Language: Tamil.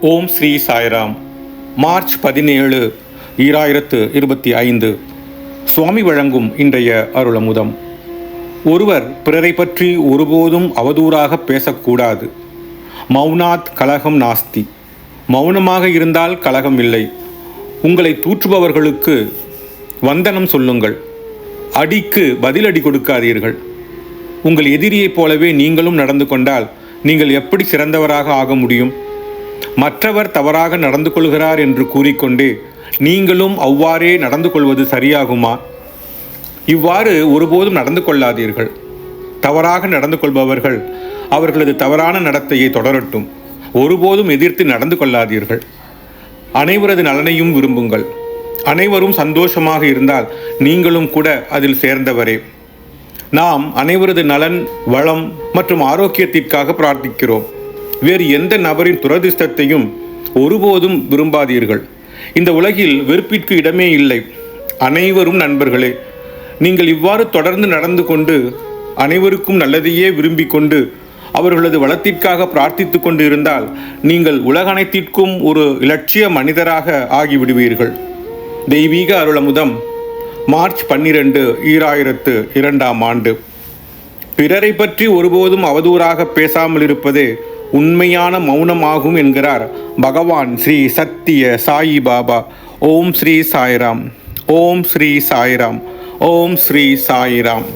ஓம் ஸ்ரீ சாய்ராம். மார்ச் பதினேழு ஈராயிரத்து இருபத்தி ஐந்து. சுவாமி வழங்கும் இன்றைய அருளமுதம். ஒருவர் பிறரை பற்றி ஒருபோதும் அவதூறாக பேசக்கூடாது. மௌனாத் கலகம் நாஸ்தி. மௌனமாக இருந்தால் கலகம் இல்லை. உங்களை தூற்றுபவர்களுக்கு வந்தனம் சொல்லுங்கள். அடிக்கு பதிலடி கொடுக்காதீர்கள். உங்கள் எதிரியைப் போலவே நீங்களும் நடந்து கொண்டால் நீங்கள் எப்படி சிறந்தவராக ஆக முடியும்? மற்றவர் தவறாக நடந்து கொள்கிறார் என்று கூறிக்கொண்டு நீங்களும் அவ்வாறே நடந்து கொள்வது சரியாகுமா? இவ்வாறு ஒருபோதும் நடந்து கொள்ளாதீர்கள். தவறாக நடந்து கொள்பவர்கள் அவர்களது தவறான நடத்தையை தொடரட்டும். ஒருபோதும் எதிர்த்து நடந்து கொள்ளாதீர்கள். அனைவரது நலனையும் விரும்புங்கள். அனைவரும் சந்தோஷமாக இருந்தால் நீங்களும் கூட அதில் சேர்ந்தவரே. நாம் அனைவரது நலன் வளம் மற்றும் ஆரோக்கியத்திற்காக பிரார்த்திக்கிறோம். வேறு எந்த நபரின் துரதிர்ஷ்டத்தையும் ஒருபோதும் விரும்பாதீர்கள். இந்த உலகில் வெறுப்பிற்கு இடமே இல்லை. அனைவரும் நண்பர்களே நீங்கள் இவ்வாறு தொடர்ந்து நடந்து கொண்டு அனைவருக்கும் நல்லதையே விரும்பி கொண்டு அவர்களது வளத்திற்காக பிரார்த்தித்து கொண்டு இருந்தால் நீங்கள் உலகனைத்திற்கும் ஒரு இலட்சிய மனிதராக ஆகிவிடுவீர்கள். தெய்வீக அருளமுதம் மார்ச் பன்னிரண்டு ஈராயிரத்து இரண்டாம் ஆண்டு. பிறரை பற்றி ஒருபோதும் அவதூறாக பேசாமல் இருப்பது உண்மையான மௌனமாகும் என்கிறார் பகவான் ஸ்ரீ சத்திய சாயி பாபா. ஓம் ஸ்ரீ சாய்ராம். ஓம் ஸ்ரீ சாய்ராம். ஓம் ஸ்ரீ சாய்ராம்.